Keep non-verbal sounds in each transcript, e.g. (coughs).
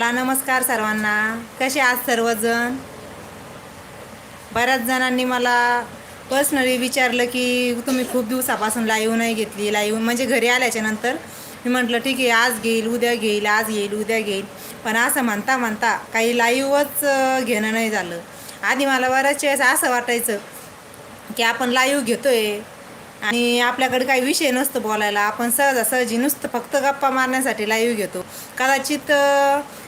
मला नमस्कार सर्वांना. कसे आज सर्वजण? बऱ्याच जणांनी मला पर्सनली विचारलं की तुम्ही खूप दिवसापासून लाईव्ह नाही घेतली. लाईव्ह म्हणजे घरी आल्याच्यानंतर मी म्हटलं ठीक आहे आज घेईल उद्या घेईल आज येईल उद्या घेईल. पण असं म्हणता म्हणता काही लाईव्हच घेणं नाही झालं. आधी मला बऱ्याच वेळेस असं वाटायचं की आपण लाईव्ह घेतोय. आणि आपल्याकडे काही विषय नसतो बोलायला. आपण सहजासहजी नुसतं फक्त गप्पा मारण्यासाठी लाईव्ह घेतो. कदाचित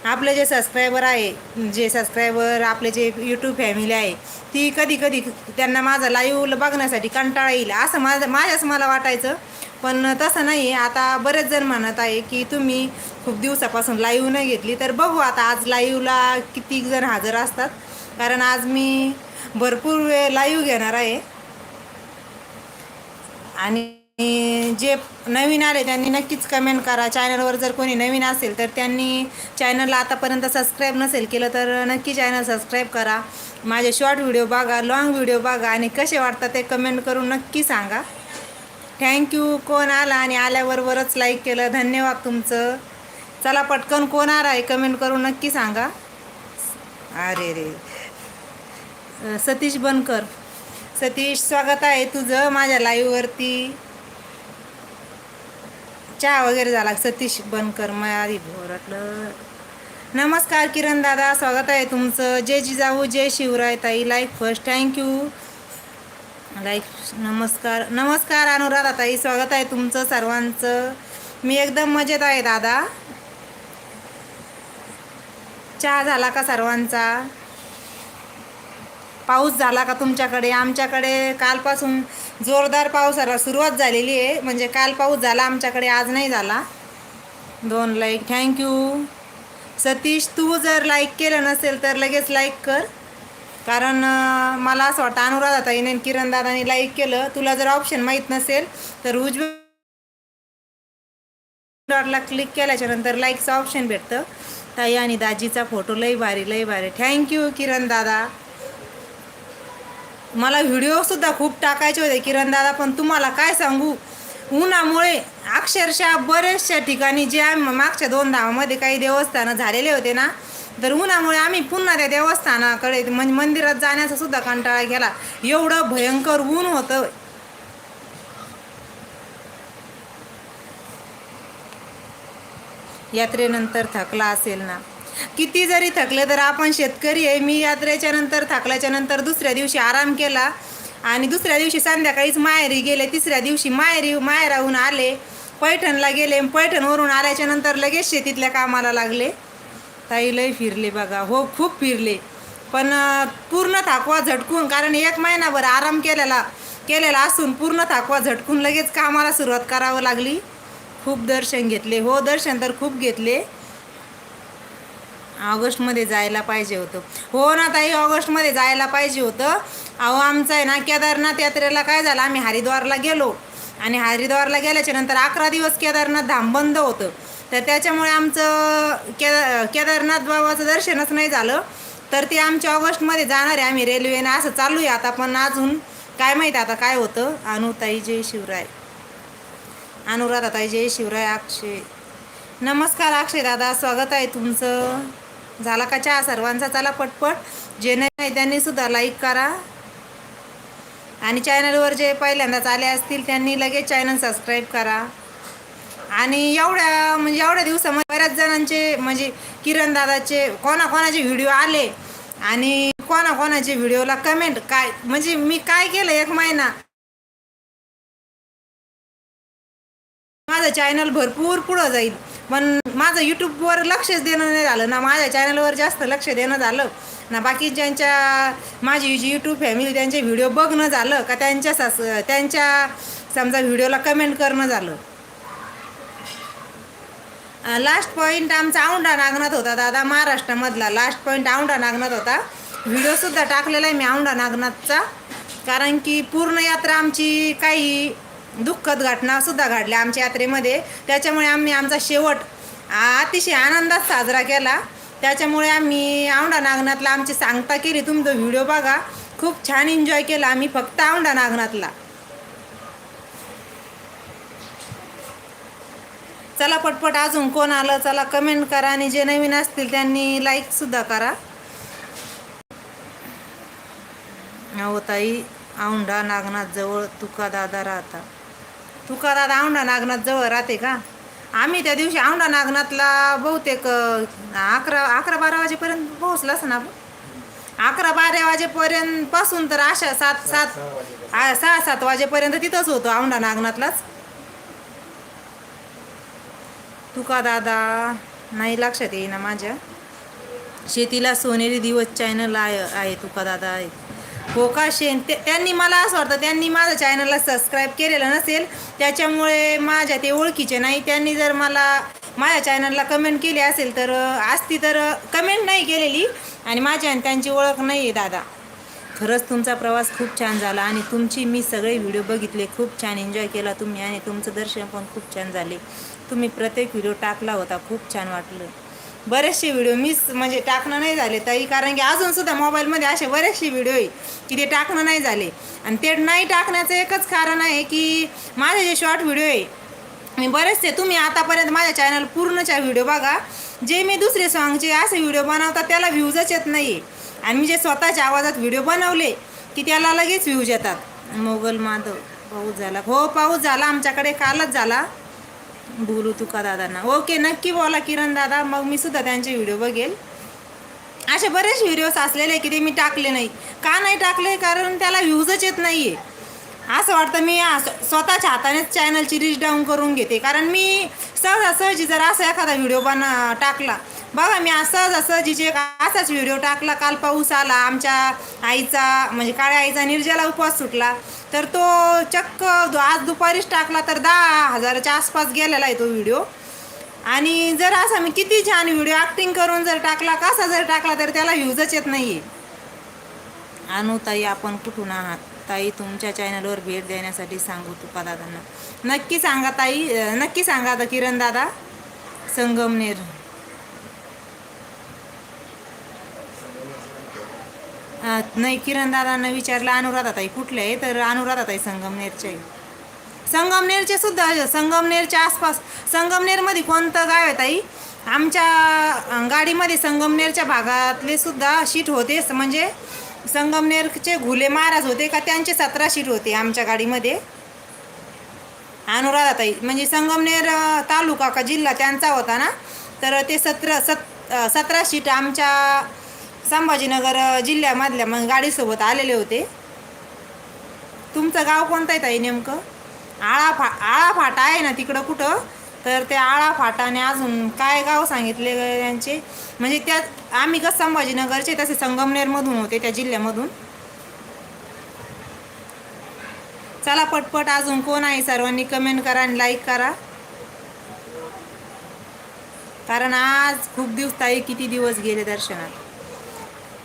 आपले जे सबस्क्रायबर आहे जे सबस्क्रायबर आपले जे यूट्यूब फॅमिली आहे ती कधी कधी त्यांना माझा लाईव्ह बघण्यासाठी कंटाळा येईल. असं माझं माझ्याच मला वाटायचं. पण तसं नाही आहे आता बरेच जण म्हणत आहे की तुम्ही खूप दिवसापासून लाईव्ह नाही घेतली. तर बघू आता आज लाईव्हला किती जण हजर असतात. कारण आज मी भरपूर वेळ लाईव्ह घेणार आहे. आणि जे नवीन आले त्यांनी नक्कीच कमेंट करा. चॅनलवर जर कोणी नवीन असेल तर त्यांनी चॅनलला आतापर्यंत सबस्क्राईब नसेल केलं तर नक्की चॅनल सबस्क्राईब करा. माझे शॉर्ट व्हिडिओ बघा लॉंग व्हिडिओ बघा आणि कसे वाटतात ते कमेंट करून नक्की सांगा. थँक्यू कोण आला आणि आल्याबरोबरच लाईक केलं धन्यवाद तुमचं. चला पटकन कोण आला आहे कमेंट करून नक्की सांगा. अरे रे. सतीश बनकर. सतीश स्वागत आहे तुझं माझ्या लाईव्हवरती चहा वगैरे झाला. सतीश बनकर माझी भोरटलं नमस्कार किरण दादा स्वागत आहे तुमचं. जय जिजाऊ जय शिवराय ताई. लाईक फर्स्ट थँक्यू लाईक नमस्कार. नमस्कार अनुराधा ताई स्वागत आहे तुमचं सर्वांचं. मी एकदम मजेत आहे दादा. चहा झाला का सर्वांचा? पाऊस झाला का तुमच्याकडे? आमच्याकडे कालपासून जोरदार पावसाला सुरुवात झालेली आहे. म्हणजे काल पाऊस झाला आमच्याकडे आज नाही झाला. दोन लाईक थँक्यू सतीश तू जर लाईक केलं नसेल तर लगेच लाईक कर. कारण मला असं वाटतं अनुराधाताईने आणि किरण दादाने लाईक केलं. तुला जर ऑप्शन माहीत नसेल तर उजव्या क्लिक केल्याच्यानंतर लाईकचं ऑप्शन भेटतं. ताई आणि दाजीचा फोटो लई भारी लई भारी. थँक्यू किरण दादा मला व्हिडिओसुद्धा खूप टाकायचे होते किरण दादा पण तुम्हाला काय सांगू? उन्हामुळे अक्षरशः बऱ्याचशा ठिकाणी जे आम्ही मागच्या दोन धावामध्ये काही देवस्थानं झालेले होते ना तर उन्हामुळे आम्ही पुन्हा त्या देवस्थानाकडे म्हणजे मंदिरात जाण्याचा सुद्धा कंटाळा केला. एवढं भयंकर ऊन होतं. यात्रेनंतर थकला असेल ना. किती जरी थकले तर आपण शेतकरी आहे. मी यात्रेच्या नंतर थकल्याच्या नंतर दुसऱ्या दिवशी आराम केला. आणि दुसऱ्या दिवशी संध्याकाळीच माहेरी गेले. तिसऱ्या दिवशी माहेरी माहेराहून आले. पैठणला गेले. पैठणवरून आल्याच्यानंतर लगेच शेतीतल्या कामाला लागले. ताई लय फिरले बघा. हो खूप फिरले. पण पूर्ण थाकवा झटकून कारण एक महिनाभर आराम केलेला केलेला असून पूर्ण थाकवा झटकून लगेच कामाला सुरुवात करावं लागली. खूप दर्शन घेतले. हो दर्शन तर खूप घेतले. ऑगस्टमध्ये जायला पाहिजे होतं. हो ना ताई ऑगस्टमध्ये जायला पाहिजे होतं. अहो आमचं आहे ना केदारनाथ यात्रेला काय झालं? आम्ही हरिद्वारला गेलो. आणि हरिद्वारला गेल्याच्यानंतर अकरा दिवस केदारनाथ धाम बंद होतं. तर त्याच्यामुळे आमचं के केदारनाथ बाबाचं दर्शनच नाही झालं. तर ते आमच्या ऑगस्टमध्ये जाणार आहे. आम्ही रेल्वेने असं चालू आहे आता पण अजून काय माहीत आता काय होतं? अनुताई जय शिवराय. अनुराधाताई जय शिवराय अक्षय. नमस्कार अक्षय दादा स्वागत आहे तुमचं. झाला का चहा? सर्वांचा चला पटपट. जे नाही त्यांनी सुद्धा लाईक करा. आणि चॅनलवर जे पहिल्यांदाच आले असतील त्यांनी लगेच चॅनल सबस्क्राईब करा. आणि एवढ्या म्हणजे एवढ्या दिवसामध्ये बऱ्याच जणांचे म्हणजे किरण दादाचे कोणाकोणाचे व्हिडिओ आले आणि कोणाकोणाचे व्हिडिओला कमेंट काय म्हणजे मी काय केलं एक महिना? माझं चॅनल भरपूर पुढं जाईल. पण माझं यूट्यूबवर लक्षच देणं नाही झालं. ना माझ्या चॅनलवर जास्त लक्ष देणं झालं. ना बाकी ज्यांच्या माझी जी यूट्यूब फॅमिली त्यांचे व्हिडिओ बघणं झालं का त्यांच्या सास त्यांच्या समजा व्हिडिओला कमेंट करणं झालं. लास्ट पॉईंट आमचा औंढा नागनाथ होता दादा महाराष्ट्रामधला. लास्ट पॉईंट औंढा नागनाथ होता. व्हिडिओसुद्धा टाकलेला आहे मी औंढा नागनाथचा. कारण की पूर्ण यात्रा आमची काही दुःखद घटनासुद्धा घडल्या आमच्या यात्रेमध्ये. त्याच्यामुळे आम्ही आमचा शेवट अतिशय आनंदात साजरा केला. त्याच्यामुळे आम्ही औंढा नागनाथला आमची सांगता केली. तुमचा व्हिडिओ बघा. खूप छान एन्जॉय केला. आम्ही फक्त औंढा नागनाथला. चला पटपट अजून कोण आलं चला कमेंट करा आणि जे नवीन असतील त्यांनी लाईक सुद्धा करा. अहो ताई औंढा नागनाथ जवळ तुका दादा राहता. तुका दादा औंढा नागनाथ जवळ राहते का? आम्ही त्या दिवशी औंढा नागनाथला बहुतेक अकरा अकरा बारा वाजेपर्यंत पोहोचलाच ना अकरा बारा वाजेपर्यंत पासून तर अशा सात सात सहा सात वाजेपर्यंत तिथंच होतो औंढा नागनाथलाच. तुका दादा नाही लक्षात येईना माझ्या. शेतीला सोनेरी दिवस चॅनल आहे आहे तुका दादा. आहे हो का शेन? ते त्यांनी मला असं वाटतं त्यांनी माझ्या चॅनलला सबस्क्राईब केलेलं नसेल त्याच्यामुळे माझ्या ते ओळखीचे नाही. त्यांनी जर मला माझ्या चॅनलला कमेंट केली असेल तर असती तर कमेंट नाही केलेली. आणि माझी आणि त्यांची ओळख नाही आहे दादा. खरंच तुमचा प्रवास खूप छान झाला आणि तुमची मी सगळे व्हिडिओ बघितले. खूप छान एन्जॉय केला तुम्ही आणि तुमचं दर्शन पण खूप छान झाले. तुम्ही प्रत्येक व्हिडिओ टाकला होता खूप छान वाटलं. बरेचसे व्हिडिओ मिस म्हणजे टाकणं नाही झाले ताई. कारण की अजून सुद्धा मोबाईलमध्ये असे बरेचसे व्हिडिओ आहे की ते टाकणं नाही झाले. आणि ते नाही टाकण्याचं एकच कारण आहे की माझे जे शॉर्ट व्हिडिओ आहे मी बरेचसे तुम्ही आतापर्यंत माझ्या चॅनल पूर्णच्या व्हिडिओ बघा. जे मी दुसरे सॉंगचे असे व्हिडिओ बनवतात त्याला व्ह्यूजच येत नाही आणि मी जे स्वतःच्या आवाजात व्हिडिओ बनवले की त्याला लगेच व्ह्यूज येतात. मोगल माधव पाऊस झाला. हो पाऊस झाला. आमच्याकडे कालच झाला. बोलू तुका दादांना. ओके नक्की बोला किरण दादा. मग मी सुद्धा त्यांचे व्हिडिओ बघेल. असे बरेच व्हिडिओज असलेले की ते मी टाकले नाही. का नाही टाकले? कारण त्याला व्ह्यूजच येत नाही आहे असं वाटतं मी स्वतःच्या हातानेच चॅनलची रीच डाऊन करून घेते. कारण मी सहजासहजी जर असा एखादा व्हिडिओ बना टाकला. बघा मी सहजासहजीचे असाच व्हिडिओ टाकला. काल पाऊस आला आमच्या आईचा म्हणजे काळ्या आईचा निर्जला उपवास सुटला. तर तो चक्क आज दुपारीच टाकला तर दहा हजाराच्या आसपास गेलेला आहे तो व्हिडिओ आणि जर असा मी किती छान व्हिडिओ ॲक्टिंग करून जर टाकला कसा जर टाकला तर त्याला व्ह्यूजच येत नाही आहे आणू ताई आपण कुठून आहात? ताई तुमच्या चॅनलवर भेट देण्यासाठी सांगू तुका दादांना नक्की सांगा ताई नक्की सांगा आता किरण दादा. संगमनेर. नाही किरण दादांना विचारलं अनुराधा ताई कुठले आहे? तर अनुराधा ताई संगमनेरचे आहे. संगमनेरचे सुद्धा संगमनेरच्या आसपास संगमनेरमध्ये कोणतं गाव आहे ताई? आमच्या गाडीमध्ये संगमनेरच्या भागातले सुद्धा शीट होते म्हणजे संगमनेरचे घुले महाराज होते का त्यांचे सतरा शीट होते आमच्या गाडीमध्ये. अनुराधाताई म्हणजे संगमनेर तालुका का जिल्हा त्यांचा होता ना? तर ते सतरा सत सतरा शीट आमच्या संभाजीनगर जिल्ह्यामधल्या मग गाडीसोबत आलेले होते. तुमचं गाव कोणतं आहे ताई नेमकं? आळा फा आळा फाटा आहे ना तिकडं कुठं? तर ते आळा फाटाने अजून काय गाव सांगितले ग त्यांचे म्हणजे त्यात आम्ही कसं संभाजीनगरचे तसे संगमनेरमधून होते त्या जिल्ह्यामधून. चला पटपट अजून कोण आहे सर्वांनी कमेंट करा आणि लाईक करा. कारण आज खूप दिवस ताई किती दिवस गेले दर्शनात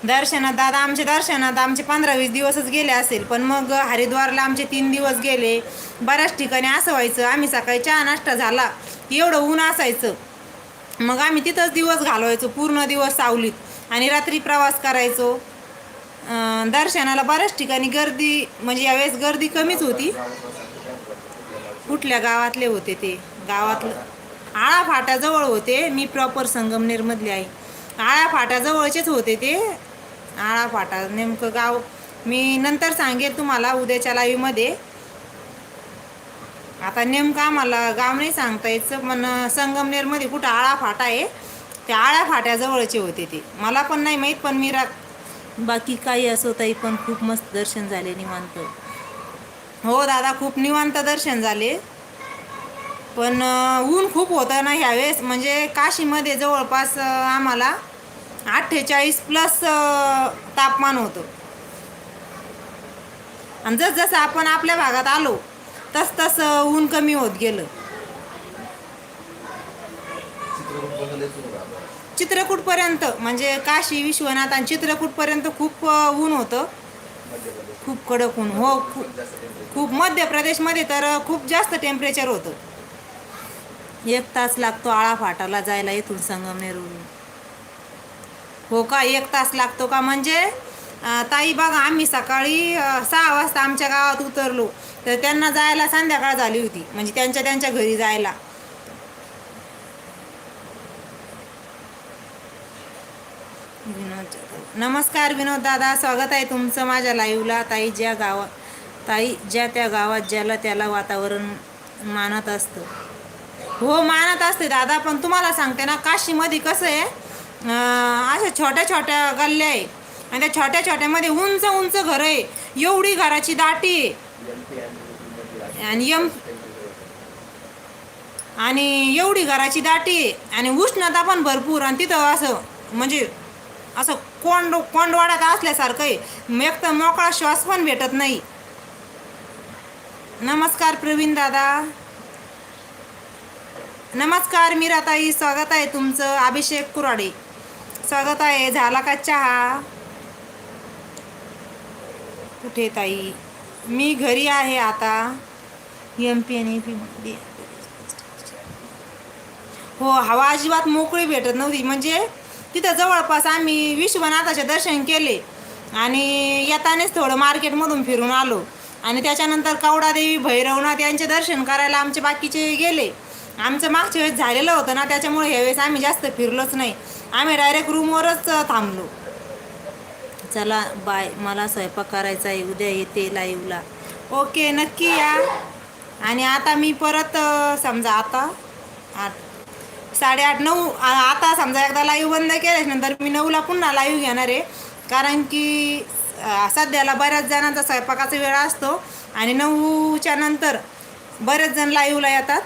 दर्शनात दादा आमचे दर्शनात आमचे पंधरा वीस दिवसच गेले असेल पण मग हरिद्वारला आमचे तीन दिवस गेले. बऱ्याच ठिकाणी असं व्हायचं आम्ही सकाळी चहा नाश्ता झाला एवढं ऊन असायचं. मग आम्ही तिथंच दिवस घालवायचो पूर्ण दिवस सावलीत आणि रात्री प्रवास करायचो. दर्शनाला बऱ्याच ठिकाणी गर्दी म्हणजे यावेळेस गर्दी कमीच होती. कुठल्या गावातले होते ते? गावातलं. आळा फाट्याजवळ होते मी प्रॉपर संगमनेरमधले आहे. आळा फाट्याजवळचेच होते ते. आळा फाटा. नेमकं गाव मी नंतर सांगेल तुम्हाला उद्याच्या लाईव्हमध्ये आता नेमकं आम्हाला गाव नाही सांगता यायचं पण संगमनेरमध्ये कुठं आळा फाटा आहे त्या आळ्या फाट्याजवळचे होते ते. मला पण नाही माहीत पण मी रा बाकी काही असो ताई पण खूप मस्त दर्शन झाले निवांत. हो दादा खूप निवांत दर्शन झाले. पण ऊन खूप होतं ना ह्यावेळेस. म्हणजे काशीमध्ये जवळपास आम्हाला अठ्ठेचाळीस प्लस तापमान होतं. आणि जसजसं आपण आपल्या भागात आलो तस तसं ऊन कमी होत गेलं. चित्रकूटपर्यंत म्हणजे काशी विश्वनाथ आणि चित्रकूटपर्यंत खूप ऊन होतं. खूप कडक ऊन हो खूप खूप मध्य प्रदेशमध्ये तर खूप जास्त टेम्परेचर होतं. एक तास लागतो आळा फाटाला जायला इथून संगमनेरवरून. हो का? एक तास लागतो का? म्हणजे ताई बघा आम्ही सकाळी सहा वाजता आमच्या गावात उतरलो. तर त्यांना जायला संध्याकाळ झाली होती. म्हणजे त्यांच्या त्यांच्या घरी जायला. विनोद नमस्कार विनोद दादा. स्वागत आहे तुमचं माझ्या लाईव्हला ताई ज्या गावात ताई ज्या त्या गावात ज्याला त्याला वातावरण मानत असतं. हो मानत असते दादा. पण तुम्हाला सांगते ना काशीमध्ये कसं आहे अशा छोट्या छोट्या गल्ल्या आहे. आणि त्या छोट्या छोट्यामध्ये उंच उंच घर आहे. एवढी घराची दाटी आणि यम आणि एवढी घराची दाटी आणि उष्णता पण भरपूर. आणि तिथं असं म्हणजे असं कोंड कोंडवाड्यात असल्यासारखं आहे. एक तर मोकळा श्वास पण भेटत नाही. नमस्कार प्रवीण दादा. नमस्कार मीराताई. स्वागत आहे तुमचं अभिषेक कुराडे. स्वागत आहे. झाला का चहा? कुठे ताई? मी घरी आहे आता. एम पी आणि पी मध्ये. हो हवा अजिबात मोकळी भेटत नव्हती. म्हणजे तिथं जवळपास आम्ही विश्वनाथाचे दर्शन केले. आणि येतानेच थोडं मार्केटमधून फिरून आलो. आणि त्याच्यानंतर कवडादेवी भैरवनाथ यांचे दर्शन करायला आमचे बाकीचे गेले. आमचं मागच्या वेळेस झालेलं होतं ना त्याच्यामुळे ह्यावेळेस आम्ही जास्त फिरलोच नाही. आम्ही डायरेक्ट रूमवरच थांबलो. चला बाय मला स्वयंपाक करायचा आहे उद्या येते लाईव्हला ओके नक्की या. आणि आता मी परत समजा आता आठ साडेआठ नऊ आ- आता समजा एकदा लाईव्ह बंद केल्याच्यानंतर मी नऊला पुन्हा लाईव्ह घेणार आहे. कारण की सध्याला बऱ्याच जणांचा स्वयंपाकाचा वेळ असतो आणि नऊच्या नंतर बरेच जण लाईव्हला येतात.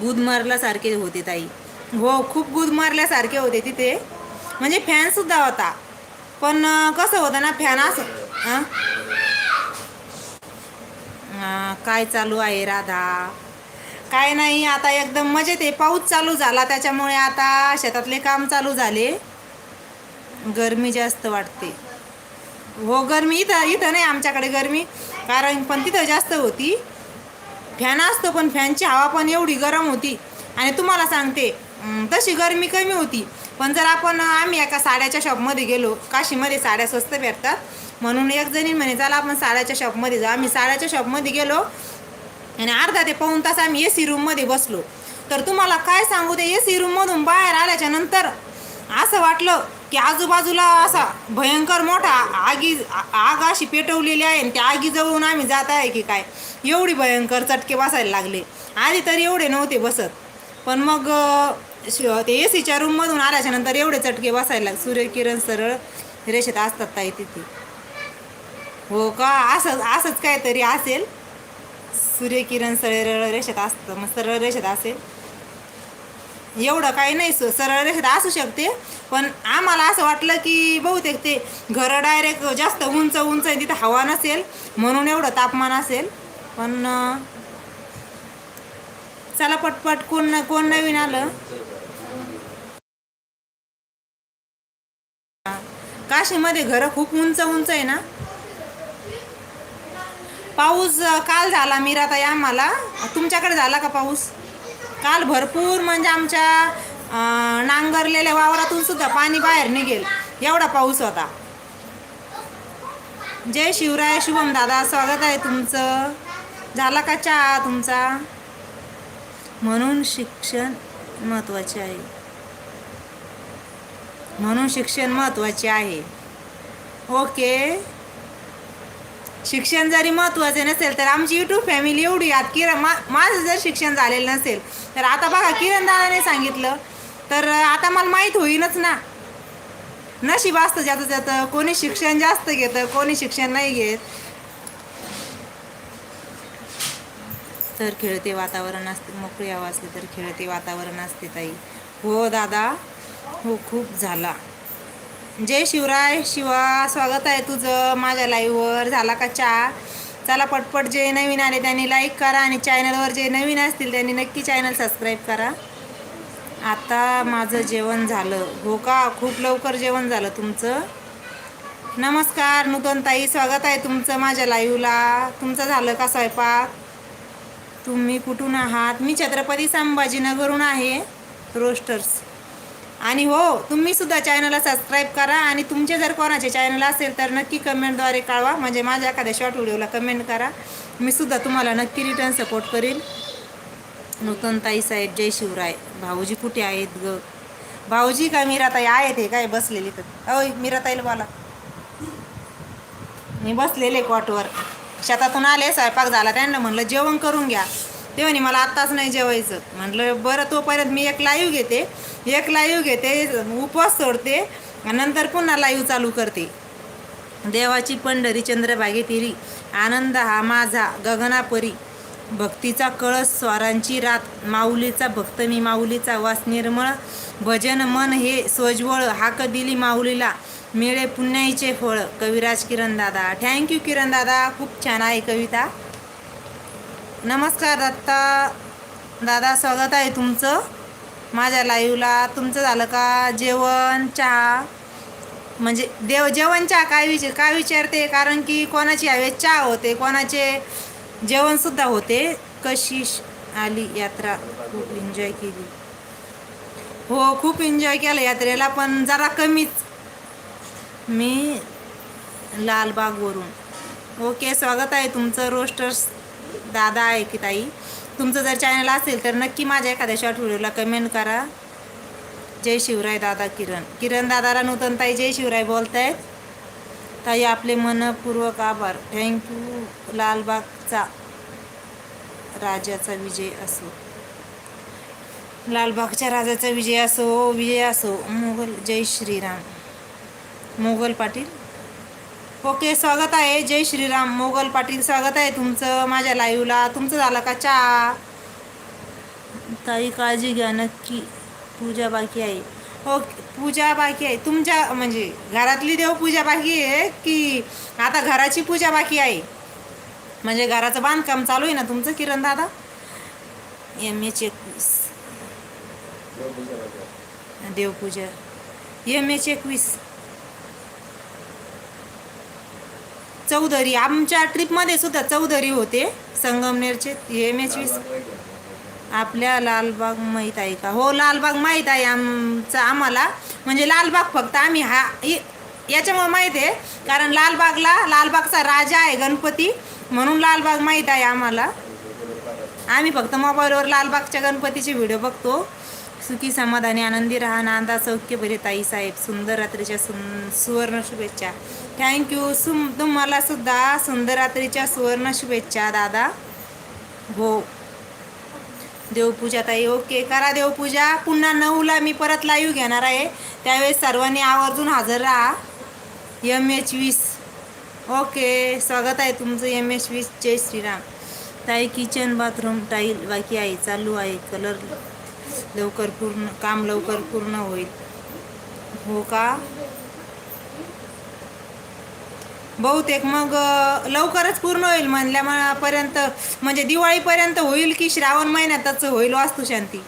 गुद मारल्यासारखे होते ताई. हो खूप गुद मारल्यासारखे होते तिथे. म्हणजे फॅनसुद्धा होता. पण कसं होतं ना फॅन असं काय चालू आहे राधा? काय नाही आता एकदम मजेत आहे. पाऊस चालू झाला त्याच्यामुळे आता शेतातले काम चालू झाले. गरमी जास्त वाटते. हो गरमी इथं इथं नाही आमच्याकडे गरमी कारण पण तिथं जास्त होती. फॅन असतो पण फॅनची हवा पण एवढी गरम होती. आणि तुम्हाला सांगते तशी गरमी कमी होती. पण जर आपण आम्ही एका साड्याच्या शॉपमध्ये गेलो काशीमध्ये साड्या स्वस्त भेटतात. म्हणून एक जणी म्हणे चला आपण साड्याच्या शॉपमध्ये जाऊ. आम्ही साड्याच्या शॉपमध्ये गेलो आणि अर्धा ते पाऊण तास आम्ही ए सी रूममध्ये बसलो. तर तुम्हाला काय सांगू ते ए सी रूममधून बाहेर आल्याच्यानंतर असं वाटलं की आजूबाजूला असा भयंकर मोठा आगी आ- आग अशी पेटवलेली आहे आणि त्या आगी जवळून आम्ही जात आहे की काय? एवढी भयंकर चटके बसायला लागले. आधी तर एवढे नव्हते बसत. पण मग श- ते ए सीच्या रूममधून आल्याच्यानंतर एवढे चटके बसायला लागले. सूर्यकिरण सरळ रेषेत असतात ताई तिथे. हो का? असंच असंच काहीतरी असेल? सूर्यकिरण सरळ रेषेत असतं मग सरळ रेषेत असेल? एवढं काही नाही स- सरळ रेषेत असू शकते. पण आम्हाला असं वाटलं की बहुतेक ते घरं डायरेक्ट जास्त उंच उंच आहे तिथं हवा नसेल. म्हणून एवढं तापमान असेल. पण चला पटपट कोण कोण नवीन आलं. काशीमध्ये घरं खूप उंच उंच आहे ना? पाऊस काल झाला मीराताई आम्हाला. तुमच्याकडे झाला का पाऊस? काल भरपूर म्हणजे आमच्या नांगरलेल्या वावरातून सुद्धा पाणी बाहेर निघेल. एवढा पाऊस होता. जय शिवराय शुभम दादा स्वागत आहे तुमचं. झाला का चहा तुमचा? म्हणून शिक्षण महत्त्वाचे आहे. म्हणून शिक्षण महत्त्वाचे आहे. ओके. शिक्षण जरी महत्त्वाचे नसेल तर आमची यूट्यूब फॅमिली एवढी आत किरण मा माझं जर शिक्षण झालेलं नसेल तर आता बघा किरण दादाने सांगितलं तर आता मला माहीत होईनच ना. नशीब असतं ज्याचं त्याचं कोणी शिक्षण जास्त घेतं कोणी शिक्षण नाही घेत. तर खेळते वातावरण असते मोकळी हवा असते तर खेळते वातावरण असते ताई. हो दादा हो खूप झाला. जय शिवराय शिवा स्वागत आहे तुझं माझ्या लाईव्हवर झाला का चहा? चला पटपट जे नवीन आले त्यांनी लाईक करा आणि चॅनलवर जे नवीन असतील त्यांनी नक्की चॅनल सबस्क्राईब करा. आता माझं जेवण झालं. हो का? खूप लवकर जेवण झालं तुमचं. नमस्कार नूतनताई. स्वागत आहे तुमचं माझ्या लाईव्हला तुमचं झालं का स्वयंपाक? तुम्ही कुठून आहात? मी छत्रपती संभाजीनगरहून आहे. रोस्टर्स आणि हो तुम्ही सुद्धा चॅनलला सबस्क्राईब करा आणि तुमचे जर कोणाचे चॅनल असेल तर नक्की कमेंटद्वारे कळवा. म्हणजे माझ्या एखाद्या शॉर्ट व्हिडिओला कमेंट करा. मी सुद्धा तुम्हाला नक्की रिटर्न सपोर्ट करील नूतनताई साहेब जय शिवराय. भाऊजी कुठे आहेत ग? भाऊजी का मीराताई आहेत हे काय बसलेली तर? अय मीराताईला बोला. मी बसलेले कॉटवर शेतातून आले स्वयंपाक झाला त्यांना म्हणलं जेवण करून घ्या. ते म्हणे मला आत्ताच नाही जेवायचं. म्हटलं बरं तोपर्यंत मी एक लाईव्ह घेते. एक लाईव्ह घेते उपवास सोडते आणि नंतर पुन्हा लाईव्ह चालू करते. देवाची पंढरी चंद्रभागे तिरी आनंद हा माझा गगनापरी. भक्तीचा कळस स्वारांची रात माऊलीचा भक्त मी माऊलीचा वास निर्मळ. भजन मन हे सोजवळ हाक दिली माऊलीला. मिळे पुण्याईचे फळ. कविराज किरण दादा. थँक्यू किरण दादा. खूप छान आहे कविता. नमस्कार दत्ता. दादा स्वागत आहे तुमचं. माझ्या लाईव्हला तुमचं झालं का? जेवण चहा? म्हणजे देव जेवण चहा काय विचार काय विचारते? कारण की कोणाची हवेत चहा होते कोणाचे जेवणसुद्धा होते. कशी आली यात्रा खूप एन्जॉय केली. हो खूप एन्जॉय केलं यात्रेला पण जरा कमीच. मी लालबागवरून. ओके स्वागत आहे तुमचं रोस्टर्स दादा आहे की ताई तुमचं जर चॅनल असेल तर नक्की माझ्या एखाद्या शॉर्ट व्हिडिओला कमेंट करा. जय शिवराय दादा किरण. किरण दादाला नूतन ताई जय शिवराय बोलतायत. ताई आपले मनपूर्वक आभार. थँक्यू लालबागचा राजाचा विजय असो. लालबागच्या राजाचा विजय असो विजय असो. मोगल जय श्रीराम. मोगल पाटील ओके स्वागत आहे. जय श्रीराम. मोगल पाटील स्वागत आहे तुमचं माझ्या लाईव्हला तुमचं झालं का चहा? ताई काळजी घ्या. नक्की पूजा बाकी आहे. ओके पूजा बाकी आहे. तुमच्या म्हणजे घरातली देवपूजा बाकी आहे की आता घराची पूजा बाकी आहे? म्हणजे घराचं बांधकाम चालू आहे ना तुमचं किरण दादा? एम एच एकवीस. देवपूजा एम एच एकवीस. चौधरी आमच्या ट्रिपमध्ये सुद्धा चौधरी होते. संगमनेरचे एम एच वीस आपल्या लालबाग माहीत आहे का? हो लालबाग माहीत आहे आमचं आम्हाला. म्हणजे लालबाग फक्त आम्ही हा इ- याच्यामुळे माहीत आहे. कारण लालबागला लालबागचा राजा आहे गणपती. म्हणून लालबाग माहीत आहे आम्हाला. आम्ही फक्त मोबाईलवर लालबागच्या गणपतीचे व्हिडिओ बघतो. सुखी समाधानी आनंदी राहा नांदा सौख्य भरे ताई साहेब. सुंदर रात्रीच्या सु सुवर्ण शुभेच्छा. थँक्यू सुम तुम्हाला सुद्धा सुंदर रात्रीच्या सुवर्ण शुभेच्छा दादा. हो. देवपूजा ताई ओके. करा देवपूजा. पुन्हा नऊला मी परत लाईव्ह घेणार आहे. त्यावेळेस सर्वांनी आवर्जून हजर राहा. एम एच वीस ओके. स्वागत आहे तुमचं एम एच वीस जय श्रीराम. ताई किचन बाथरूम टाईल बाकी आहे. चालू आहे. कलर लवकर पूर्ण काम लवकर पूर्ण होईल. हो का? बहुतेक मग लवकरच पूर्ण होईल म्हणल्यापर्यंत म्हणजे दिवाळीपर्यंत होईल की श्रावण महिन्यातच होईल वास्तुशांती?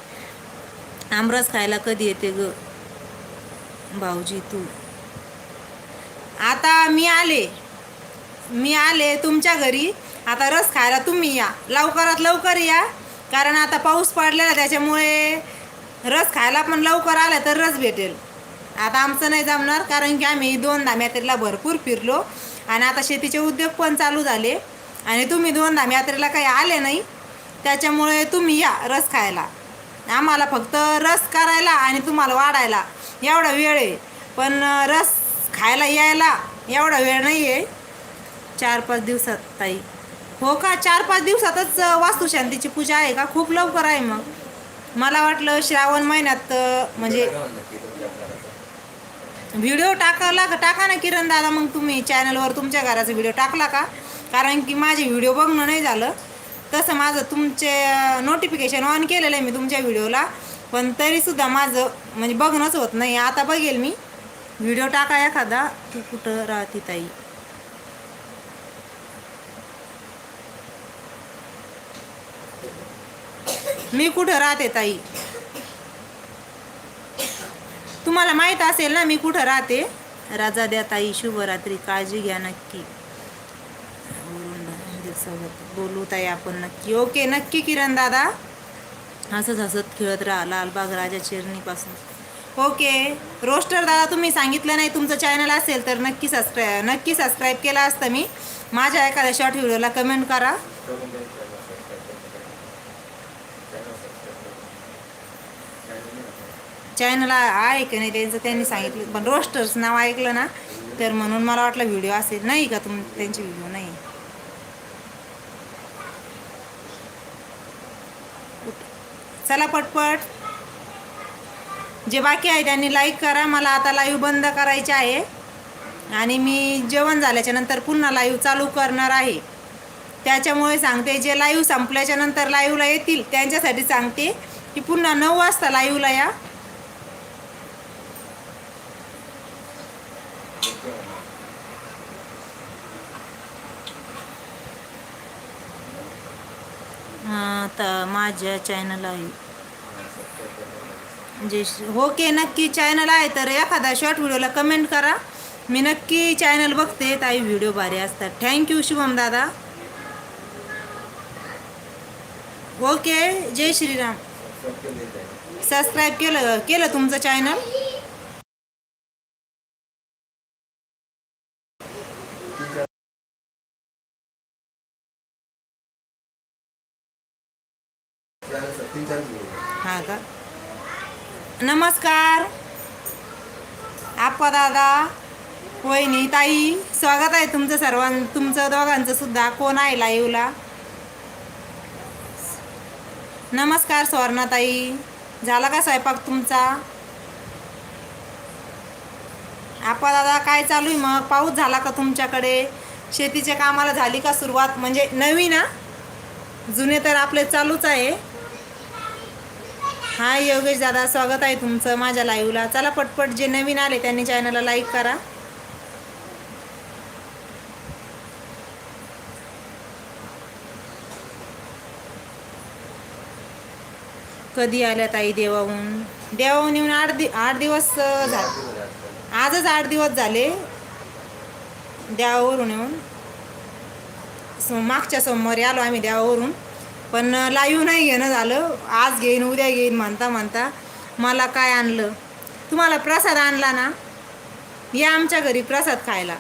आमरस खायला कधी येते ग? भाऊजी तू. आता मी आले. मी आले तुमच्या घरी. आता रस खायला तुम्ही या. लवकरात लवकर या. कारण आता पाऊस पडलेला त्याच्यामुळे रस खायला पण लवकर आला तर रस भेटेल. आता आमचं नाही जमणार कारण की आम्ही दोन यात्रेला भरपूर फिरलो आणि आता शेतीचे उद्योग पण चालू झाले आणि तुम्ही दोन यात्रेला काही आले नाही त्याच्यामुळे तुम्ही या रस खायला. आम्हाला फक्त रस करायला आणि तुम्हाला वाढायला एवढा वेळ आहे. पण रस खायला यायला एवढा वेळ नाही आहे चार पाच दिवसात ताई. हो का? चार पाच दिवसातच वास्तुशांतीची पूजा आहे का? खूप लवकर आहे मग. मला वाटलं श्रावण महिन्यात म्हणजे व्हिडिओ टाकाला का? टाका ना किरण दादा मग तुम्ही चॅनलवर. तुमच्या घराचा व्हिडिओ टाकला का? कारण की माझे व्हिडिओ बघणं नाही झालं. तसं माझं तुमचे नोटिफिकेशन ऑन केलेलं आहे मी तुमच्या व्हिडिओला. पण तरीसुद्धा माझं म्हणजे बघणंच होत नाही. आता बघेल मी. व्हिडिओ टाका एखादा. तू कुठं राहते ताई? मी कुठं राहते ताई? तुम्हाला माहीत असेल ना मी कुठं राहते? राजा द्या ताई शुभरात्री काळजी घ्या नक्की. बोलू ताई आपण नक्की. ओके नक्की किरण दादा. हसत हसत खेळत राहा लालबाग राजा चिरणीपासून. ओके रोस्टर दादा तुम्ही सांगितलं नाही तुमचं चॅनल असेल तर नक्की सबस्क्राईब नक्की सबस्क्राईब केला असतं मी. माझ्या एखाद्या शॉर्ट व्हिडिओला कमेंट करा. चॅनल आहे की नाही त्यांचं त्यांनी सांगितलं. पण रोस्टर्स नाव ऐकलं ना तर म्हणून मला वाटलं व्हिडिओ असेल. नाही का तुम त्यांची व्हिडिओ नाही. चला पटपट. जे बाकी आहे त्यांनी लाईक करा. मला आता लाईव्ह बंद करायचे आहे. आणि मी जेवण झाल्याच्यानंतर पुन्हा लाईव्ह चालू करणार आहे. त्याच्यामुळे सांगते जे लाईव्ह संपल्याच्या नंतर लाईव्हला येतील त्यांच्यासाठी सांगते की पुन्हा नऊ वाजता लाईव्हला या. तर माझ्या चॅनल आहे. म्हणजे हो जे ओके नक्की चॅनल आहे तर एखादा शॉर्ट व्हिडिओला कमेंट करा. मी नक्की चॅनल बघते ताई व्हिडिओ भारी असतात. थँक्यू शुभम दादा. ओके जय श्रीराम. सबस्क्राईब केलं केलं तुमचं चॅनल हा का नमस्कार. आप्पा दादा वहिनी ताई स्वागत आहे तुमचं सर्वां तुमचं दोघांचं सुद्धा. कोण आहे लाईव्हला? नमस्कार स्वर्णाताई झाला का स्वयंपाक तुमचा? आप्पा दादा काय चालू आहे मग? पाऊस झाला का तुमच्याकडे? शेतीच्या कामाला झाली का सुरुवात? म्हणजे नवीन ना जुने तर आपले चालूच आहे. हाय योगेश दादा स्वागत आहे तुमचं माझ्या लाईव्हला चला पटपट जे नवीन आले त्यांनी चॅनलला लाईक करा. कधी आल्या ताई देवाहून? देवाहून येऊन आठ दि आठ दिवस झाले आजच आठ दिवस झाले. देवावरून येऊन. सो मागच्या सोमवारी आलो आम्ही देवावरून. पण लाईव्ह नाही घेणं झालं. आज घेईन उद्या घेईन म्हणता म्हणता मला काय आणलं? तुम्हाला प्रसाद आणला ना? या आमच्या घरी प्रसाद खायला.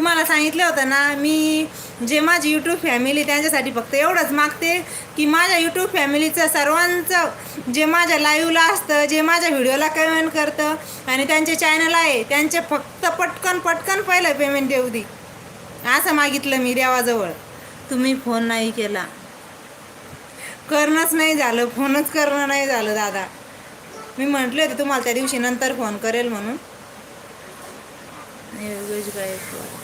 तुम्हाला सांगितलं होतं ना मी जे माझी यूट्यूब फॅमिली त्यांच्यासाठी फक्त एवढंच मागते की माझ्या यूट्यूब फॅमिलीचं सर्वांचं जे माझ्या लाईव्हला असतं जे माझ्या व्हिडिओला कमेंट करतं आणि त्यांचे चॅनल आहे त्यांचे फक्त पटकन पटकन पहिलं पेमेंट देऊ दे. असं मागितलं मी देवाजवळ. तुम्ही फोन नाही केला. करणंच नाही झालं फोनच करणं नाही झालं दादा. मी म्हटले होते तुम्हाला त्या दिवशी नंतर फोन करेल म्हणून. योगेश गायकवाड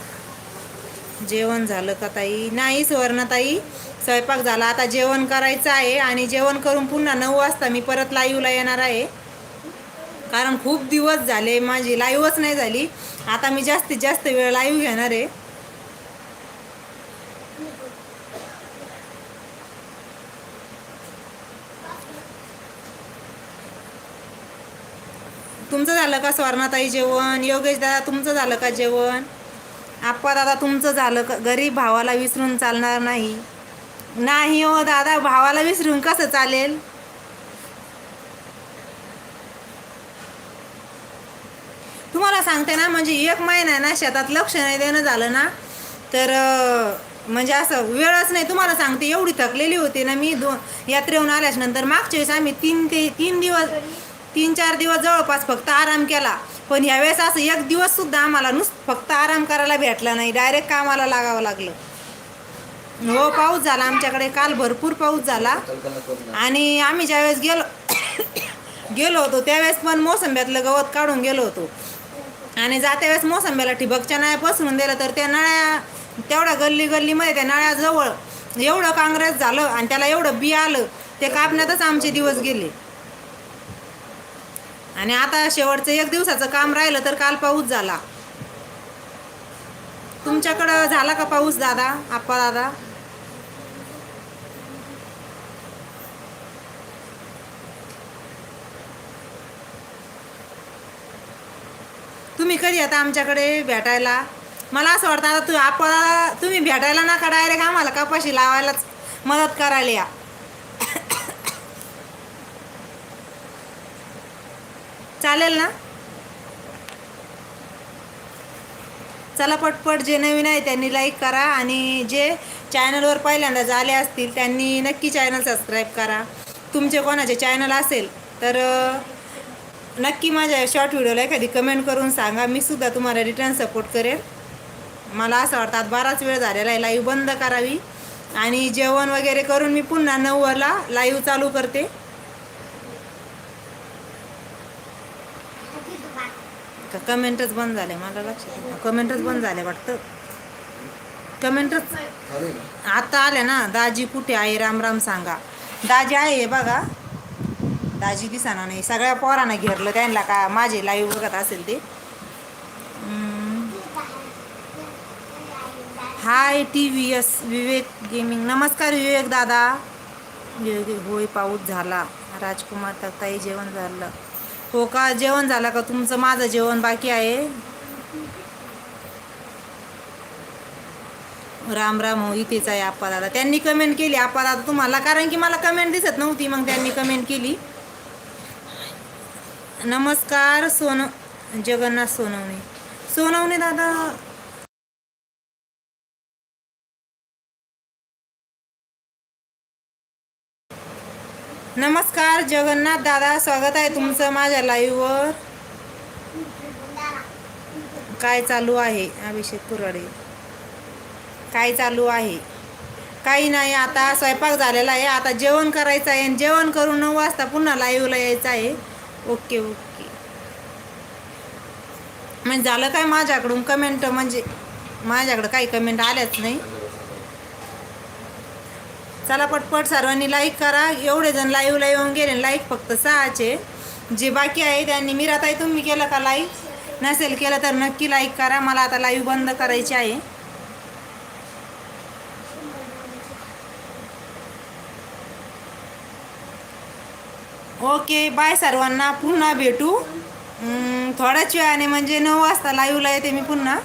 जेवण झालं का ताई? नाही सुवर्णताई स्वयंपाक झाला. आता जेवण करायचं आहे आणि जेवण करून पुन्हा नऊ वाजता मी परत लाईव्हला येणार आहे. कारण खूप दिवस झाले माझी लाईव्हच नाही झाली. आता मी जास्तीत जास्त वेळ लाईव्ह घेणार आहे. तुमचं झालं का स्वर्णाताई जेवण? योगेश दादा तुमचं झालं का जेवण? आप्पा दादा तुमचं झालं क गरीब भावाला विसरून चालणार नाही. नाही हो दादा भावाला विसरून कसं चालेल? तुम्हाला सांगते ना म्हणजे एक महिना आहे ना शेतात लक्ष नाही देणं झालं ना तर म्हणजे असं वेळच नाही. तुम्हाला सांगते एवढी थकलेली होती ना मी दोन यात्रेहून आल्याच नंतर मागच्या वेळेस आम्ही तीन ते तीन दिवस तीन चार दिवस जवळपास फक्त आराम केला. पण यावेळेस असं एक दिवस सुद्धा आम्हाला नुस फक्त आराम करायला भेटला नाही. डायरेक्ट कामाला लागावं लागलं. हो पाऊस झाला. आमच्याकडे काल भरपूर पाऊस झाला. आणि आम्ही ज्यावेळेस गेलो (coughs) गेलो होतो त्यावेळेस पण मोसंब्यातलं गवत काढून गेलो होतो. आणि जात्या वेळेस मोसंब्याला ठिबकच्या नळ्या पसरून दिलं तर त्या नळ्या तेवढ्या गल्ली गल्लीमध्ये त्या नळ्याजवळ एवढं काँग्रेस झालं आणि त्याला एवढं बी आलं ते कापण्यातच आमचे दिवस गेले. आणि आता शेवटचं एक दिवसाचं काम राहिलं तर काल पाऊस झाला. तुमच्याकडं झाला का पाऊस दादा आप्पा दादा? तुम्ही कधी आता आमच्याकडे भेटायला? मला असं वाटतं आता तू आपण तुम्ही भेटायला नका डायरेक्ट आम्हाला कपाशी लावायलाच मदत करायला या. चालेल ना? चला पटपट जे नवीन आहे त्यांनी लाईक करा आणि जे चॅनलवर पहिल्यांदा आले असतील त्यांनी नक्की चॅनल सबस्क्राईब करा. तुमचे कोणाचे चॅनल असेल तर नक्की माझ्या शॉर्ट व्हिडिओला एखादी कमेंट करून सांगा. मी सुद्धा तुम्हाला रिटर्न सपोर्ट करेन. मला असं वाटतं आज बराच वेळ झालेला आहे लाईव्ह बंद करावी. आणि जेवण वगैरे करून मी पुन्हा नऊला लाईव्ह चालू करते. का कमेंटच बंद झाले मला लक्षात कमेंटच बंद झाले वाटतं. कमेंटच आता आल्या ना दाजी कुठे आहे? राम राम सांगा. दाजी आहे हे बघा. दाजी दिसाना नाही. सगळ्या पोरांना घेरलं त्यांना का माझे लाईव्ह बघत असेल ते. Hi T V S Vivek gaming नमस्कार विवेक दादा. विवेक होय पाऊस झाला. राजकुमार ताई जेवण झालं. हो का? जेवण झालं का तुमचं? माझं जेवण बाकी आहे. राम राम हो इथेच आहे आप्पा दादा. त्यांनी कमेंट केली आप्पा दादा तुम्हाला कारण की मला कमेंट दिसत नव्हती मग त्यांनी कमेंट केली. नमस्कार सोन जगन्नाथ सोनवणे. सोनवणे दादा नमस्कार जगन्नाथ दादा स्वागत आहे तुमचं माझ्या लाईव्हवर काय चालू आहे अभिषेक कुराडे? काय चालू आहे? काही नाही आता स्वयंपाक झालेला आहे. आता जेवण करायचं आहे आणि जेवण करून नऊ वाजता पुन्हा लाईव्हला यायचं आहे. Okay okay. म्हणजे झालं काय माझ्याकडून कमेंट म्हणजे माझ्याकडं काही कमेंट आल्याच नाही. चला पटपट सर्वांनी लाईक करा. एवढे जण लाईव्हला येऊन गेले. लाईक फक्त सहाचे. जे बाकी आहे त्यांनी मी मीराताई तुम्ही केलं का लाईक नसेल केलं तर नक्की लाईक करा. मला आता लाईव्ह बंद करायची आहे. ओके बाय सर्वांना. पुन्हा भेटू. थोड्याच वेळाने म्हणजे नऊ वाजता लाईव्हला येते मी पुन्हा.